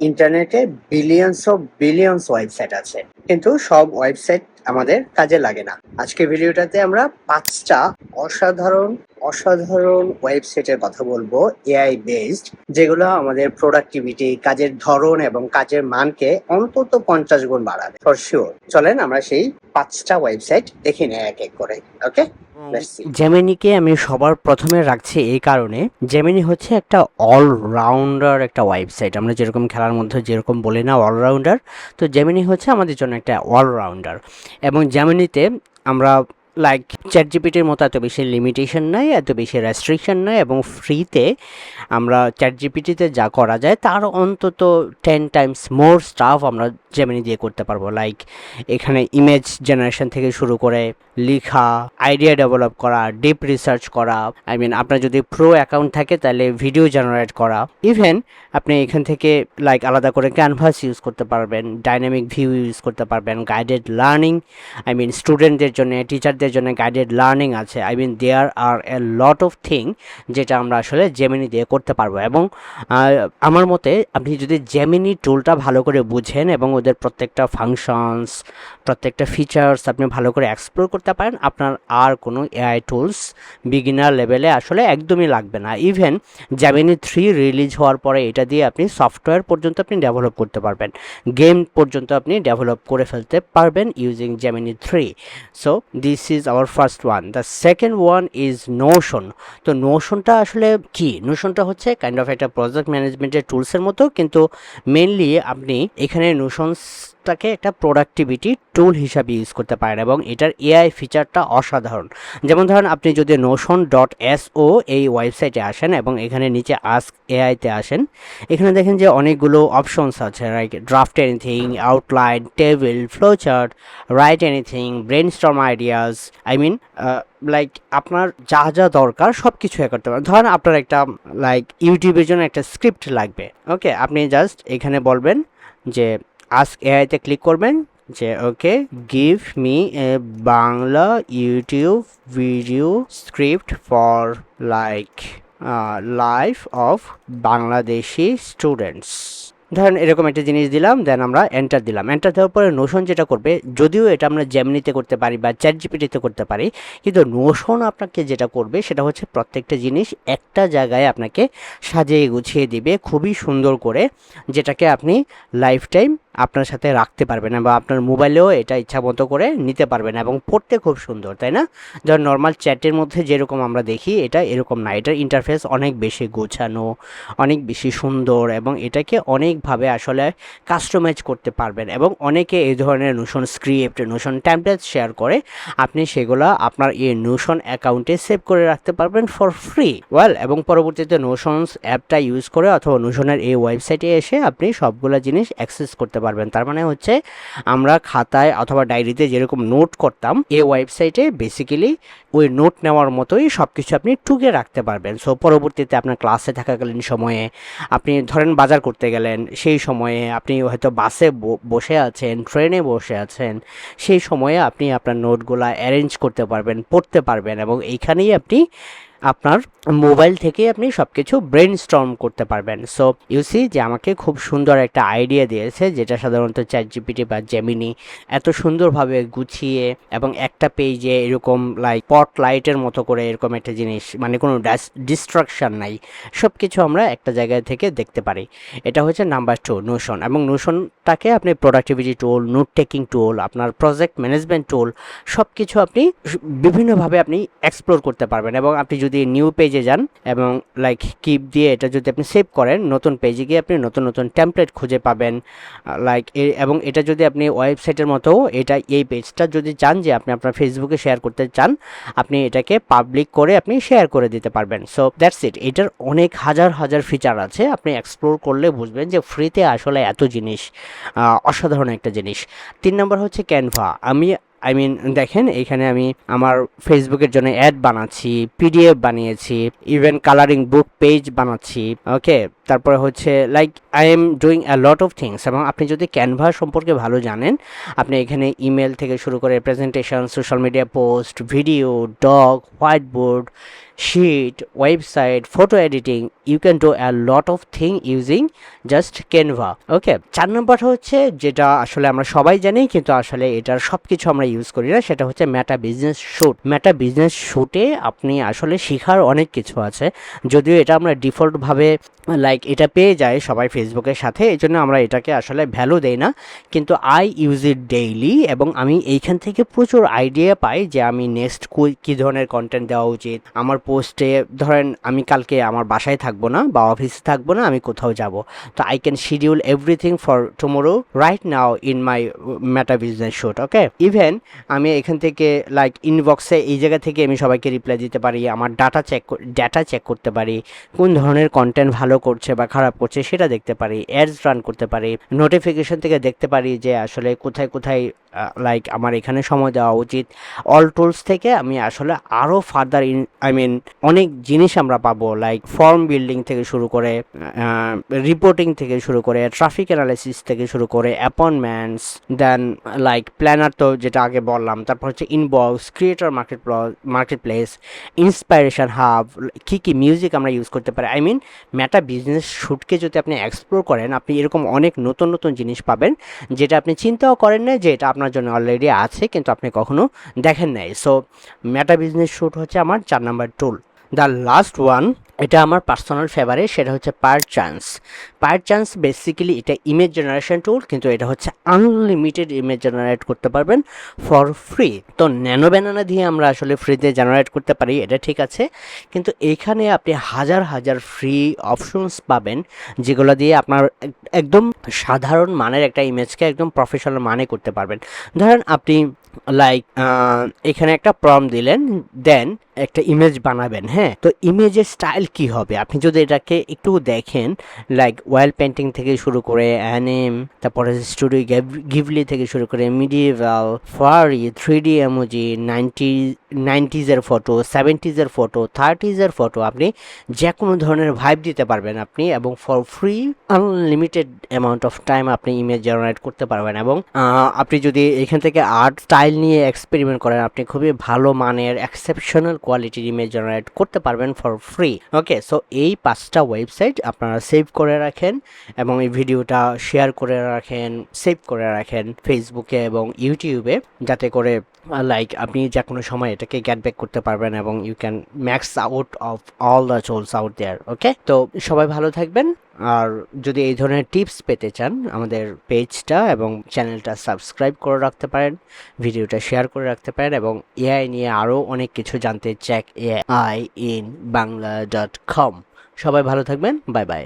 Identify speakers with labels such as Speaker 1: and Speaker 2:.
Speaker 1: ইন্টারনেটে billions of billions website আছে। কিন্তু সব ওয়েবসাইট আমাদের কাজে লাগে না। আজকে ভিডিওটাতে আমরা পাঁচটা অসাধারণ অসাধারণ ওয়েবসাইটের কথা বলব এআই বেসড যেগুলো আমাদের প্রোডাক্টিভিটি কাজের ধরন এবং কাজের মানকে অন্তত পঞ্চাশ গুণ বাড়াবে। ফর শিওর চলেন আমরা সেই পাঁচটা ওয়েবসাইট দেখে নেই এক এক করে ওকে.
Speaker 2: জেমিনিকে আমি সবার প্রথমে রাখছি এই কারণে। জেমিনি হচ্ছে একটা অলরাউন্ডার একটা ওয়েবসাইট আমরা যেরকম খেলার মধ্যে যেরকম বলি না অলরাউন্ডার তো জেমিনি হচ্ছে আমাদের জন্য একটা অলরাউন্ডার এবং জেমিনিতে আমরা লাইক চ্যাট জিপিটির মতো এত বেশি লিমিটেশন নাই এত বেশি রেস্ট্রিকশন নাই এবং ফ্রিতে আমরা চ্যাট জিপিটিতে যা করা যায় তার অন্তত টেন টাইমস মোর স্টাফ আমরা জেমিনি দিয়ে করতে পারব। লাইক এখানে ইমেজ জেনারেশন থেকে শুরু করে লেখা আইডিয়া ডেভেলপ করা ডিপ রিসার্চ করা আই মিন আপনার যদি প্রো অ্যাকাউন্ট থাকে তাহলে ভিডিও জেনারেট করা। ইভেন আপনি এখান থেকে লাইক আলাদা করে ক্যানভাস ইউজ করতে পারবেন ডাইনামিক ভিউ ইউজ করতে পারবেন গাইডেড লার্নিং আই মিন স্টুডেন্টদের জন্য টিচারদের জন্য গাইডেড লার্নিং আছে। I mean there are a lot of thing যেটা আমরা আসলে জেমিনি দিয়ে করতে পারব। এবং আমার মতে আপনি যদি জেমিনি টুলটা ভালো করে বুঝেন এবং ওদের প্রত্যেকটা ফাংশনস প্রত্যেকটা ফিচার্স আপনি ভালো করে এক্সপ্লোর করতে পারেন। আপনার আর কোনো এআই টুলস বিগিনার লেভেলে আসলে একদমই লাগবে না। ইভেন জ্যামিনি থ্রি রিলিজ হওয়ার পরে এটা দিয়ে আপনি সফটওয়্যার পর্যন্ত আপনি ডেভেলপ করতে পারবেন। গেম পর্যন্ত আপনি ডেভেলপ করে ফেলতে পারবেন using Gemini three so this is our first one the second one is Notion তো নোশনটা আসলে কি? নোশনটা হচ্ছে কাইন্ড অফ একটা প্রজেক্ট ম্যানেজমেন্টের টুলসের মতো। কিন্তু মেনলি আপনি এখানে নোশনসটাকে একটা প্রোডাক্টিভিটি টুল হিসাবে ইউজ করতে পারেন এবং এটার এআই ফিচারটা অসাধারণ। যেমন ধরেন, আপনি যদি নোশন ডট এস ও এই ওয়েবসাইটে আসেন এবং এখানে নিচে আস্ক এআইতে আসেন, এখানে দেখেন যে অনেকগুলো অপশনস আছে like draft anything outline table flow chart right anything brainstorm ideas I mean like আপনার যা যা দরকার সব কিছু করতে পারেন। ধরেন, আপনার একটা লাইক ইউটিউবের জন্য একটা স্ক্রিপ্ট লাগবে ওকে আপনি জাস্ট এখানে বলবেন যে আস্ক এআইতে ক্লিক করবেন, যে okay give me a Bangla YouTube video script for like life of Bangladeshi students ধরেন এরকম একটা জিনিস দিলাম দেন আমরা এন্টার দিলাম। এন্টার দেওয়ার পরে নোশন যেটা করবে, যদিও এটা আমরা জেমিনিতে করতে পারি বা চ্যাট জিপিটিতে করতে পারি, কিন্তু নোশন আপনাকে যেটা করবে, সেটা হচ্ছে প্রত্যেকটা জিনিস একটা জায়গায় আপনাকে সাজিয়ে গুছিয়ে দিবে খুবই সুন্দর করে, যেটাকে আপনি লাইফ টাইম আপনার সাথে রাখতে পারবেন বা আপনার মোবাইলেও এটা ইচ্ছা মতো করে নিতে পারবেন এবং পড়তে খুব সুন্দর, তাই না? ধর নর্মাল চ্যাটের মধ্যে যেরকম আমরা দেখি, এটা এরকম না। এটার ইন্টারফেস অনেক বেশি গোছানো, অনেক বেশি সুন্দর এবং এটাকে অনেকভাবে আসলে কাস্টমাইজ করতে পারবেন এবং অনেকে এই ধরনের Notion script Notion template share করে। আপনি সেগুলো আপনার এই নোশন অ্যাকাউন্টে সেভ করে রাখতে পারবেন ফর ফ্রি ওয়েল এবং পরবর্তীতে নোশনস অ্যাপটা ইউজ করে অথবা নোশনের এই ওয়েবসাইটে এসে আপনি সবগুলো জিনিস অ্যাক্সেস করতে পারবেন। তার মানে হচ্ছে আমরা খাতায় অথবা ডায়েরিতে যেরকম নোট করতাম, এই ওয়েবসাইটে বেসিক্যালি ওই নোট নেওয়ার মতোই সব কিছু আপনি টুকে রাখতে পারবেন। সো পরবর্তীতে আপনার ক্লাসে থাকাকালীন সময়ে আপনি ধরেন বাজার করতে গেলেন, সেই সময়ে আপনি হয়তো বাসে বসে আছেন ট্রেনে বসে আছেন, সেই সময়ে আপনি আপনার নোটগুলা অ্যারেঞ্জ করতে পারবেন, পড়তে পারবেন এবং এইখানেই আপনি আপনার মোবাইল থেকে আপনি সব কিছু ব্রেন স্টর্ম করতে পারবেন। সো ইউসি যে আমাকে খুব সুন্দর একটা আইডিয়া দিয়েছে, যেটা সাধারণত চ্যাট জিপিটি বা জেমিনি এত সুন্দরভাবে গুছিয়ে এবং একটা পেজে এরকম লাইক পট লাইটের মতো করে এরকম একটা জিনিস মানে কোনো ডিস্ট্রাকশন নাই। সব কিছু আমরা একটা জায়গা থেকে দেখতে পারি। এটা হচ্ছে নাম্বার টু নোশন এবং নোশনটাকে আপনি productivity tool note taking tool আপনার প্রজেক্ট ম্যানেজমেন্ট টুল সব কিছু আপনি বিভিন্নভাবে আপনি এক্সপ্লোর করতে পারবেন এবং আপনি যদি নিউ পেজে যান এবং লাইক কিপ দিয়ে এটা যদি আপনি সেভ করেন, নতুন পেজে গিয়ে আপনি নতুন নতুন টেমপ্লেট খুঁজে পাবেন। লাইক এবং এটা যদি আপনি ওয়েবসাইটের মতো, এটা এই পেজটা যদি চান যে আপনি আপনার ফেসবুকে শেয়ার করতে চান, আপনি এটাকে পাবলিক করে আপনি শেয়ার করে দিতে পারবেন। সো দ্যাটস ইট এটার অনেক হাজার হাজার ফিচার আছে। আপনি এক্সপ্লোর করলে বুঝবেন যে ফ্রিতে আসলে এত জিনিস অসাধারণ একটা জিনিস। তিন নম্বর হচ্ছে ক্যানভা আমি আই মিন দেখেন, এখানে আমি আমার ফেসবুকের জন্য অ্যাড বানাচ্ছি পিডিএফ বানিয়েছি ইভেন কালারিং বুক পেজ বানাচ্ছি ওকে তারপরে হচ্ছে like I am doing a lot of things এবং আপনি যদি ক্যানভা সম্পর্কে ভালো জানেন, আপনি এখানে ইমেল থেকে শুরু করে presentation social media post video doc whiteboard sheet website photo editing you can do a lot of thing using just Canva okay চার নম্বরটা হচ্ছে যেটা আসলে আমরা সবাই জানি, কিন্তু আসলে এটার সব কিছু আমরা ইউজ করি না, সেটা হচ্ছে Meta Business Suite Meta Business শ্যুটে আপনি আসলে শেখার অনেক কিছু আছে, যদিও এটা আমরা ডিফল্টভাবে লাইক এটা পেয়ে যায় সবাই ফেসবুকের সাথে এই জন্য আমরা এটাকে আসলে ভ্যালু দেই না। কিন্তু আই ইউজ ইট ডেইলি এবং আমি এইখান থেকে প্রচুর আইডিয়া পাই যে আমি নেক্সট কী ধরনের কন্টেন্ট দেওয়া উচিত। আমার পোস্টে ধরেন আমি কালকে আমার বাসায় থাকব না বা অফিসে থাকব না, আমি কোথাও যাব। তো I can schedule everything for tomorrow right now in my Meta Business Suite okay even আমি এখান থেকে লাইক ইনবক্সে এই জায়গা থেকে আমি সবাইকে রিপ্লাই দিতে পারি, আমার ডাটা চেক ডাটা চেক করতে পারি, কোন ধরনের কন্টেন্ট ভালো করছে বা খারাপ করছে, সেটা দেখতে পারি অ্যাডস রান করতে পারি নোটিফিকেশন থেকে দেখতে পারি যে আসলে কোথায় কোথায় লাইক আমার এখানে সময় দেওয়া উচিত। অল টুলস থেকে আমি আসলে আরও ফার্দার ইন আই মিন অনেক জিনিস আমরা পাবো লাইক ফর্ম বিল্ডিং থেকে শুরু করে রিপোর্টিং থেকে শুরু করে ট্রাফিক অ্যানালাইসিস থেকে শুরু করে অ্যাপয়েন্টমেন্টস দেন লাইক প্ল্যানার তো যেটা আগে বললাম, তারপর হচ্ছে inbox creator market marketplace inspiration hub কী কী মিউজিক আমরা ইউজ করতে পারি। আই মিন ম্যাটা বিজনেস শ্যুটকে যদি আপনি এক্সপ্লোর করেন, আপনি এরকম অনেক নতুন নতুন জিনিস পাবেন, যেটা আপনি চিন্তাও করেন না যে এটা আপনার জন্য অলরেডি আছে, কিন্তু আপনি কখনো দেখেন নাই। সো মেটা বিজনেস শ্যুট হচ্ছে আমার চার number tool the last one এটা আমার পার্সোনাল ফেভারে সেটা হচ্ছে Perchance Perchance basically এটা ইমেজ জেনারেশন টুল কিন্তু এটা হচ্ছে আনলিমিটেড ইমেজ জেনারেট করতে পারবেন ফর ফ্রি তো ন্যানো ব্যানানা দিয়ে আমরা আসলে ফ্রিতে জেনারেট করতে পারি, এটা ঠিক আছে। কিন্তু এখানে আপনি হাজার হাজার ফ্রি অপশনস পাবেন, যেগুলো দিয়ে আপনার এক- একদম সাধারণ মানের একটা ইমেজকে একদম প্রফেশনাল মানে করতে পারবেন। ধরেন আপনি লাইক এখানে একটা প্রম দিলেন দেন একটা ইমেজ বানাবেন হ্যাঁ? তো ইমেজের স্টাইল কি হবে? আপনি যদি এটাকে একটু দেখেন লাইক ওয়াইল পেন্টিং থেকে শুরু করে অ্যানিম তারপরে স্টুডিও গিভলি থেকে শুরু করে medieval fairy three D emoji ninety নাইনটিজের photo সেভেন্টিজের ফটো থার্টিজের ফটো আপনি যে কোনো ধরনের ভাইব দিতে পারবেন আপনি এবং for free unlimited amount of time আপনি ইমেজ জেনারেট করতে পারবেন এবং আপনি যদি এখান থেকে আর্ট স্টাইল নিয়ে এক্সপেরিমেন্ট করেন, আপনি খুবই ভালো মানের এক্সেপশনাল কোয়ালিটির ইমেজ জেনারেট করতে পারবেন ফর ফ্রি ওকে সো এই পাঁচটা ওয়েবসাইট আপনারা সেভ করে রাখেন এবং এই ভিডিওটা শেয়ার করে রাখেন সেভ করে রাখেন ফেসবুকে এবং ইউটিউবে যাতে করে লাইক আপনি যে কোনো সময় এটাকে গেট ব্যাক করতে পারবেন এবং you can max out of all the tools out there okay তো সবাই ভালো থাকবেন। আর যদি এই ধরনের টিপস পেতে চান, আমাদের পেজটা এবং চ্যানেলটা সাবস্ক্রাইব করে রাখতে পারেন ভিডিওটা শেয়ার করে রাখতে পারেন এবং এআই নিয়ে আরও অনেক কিছু জানতে check AI in Bangla dot com সবাই ভালো থাকবেন বাই বাই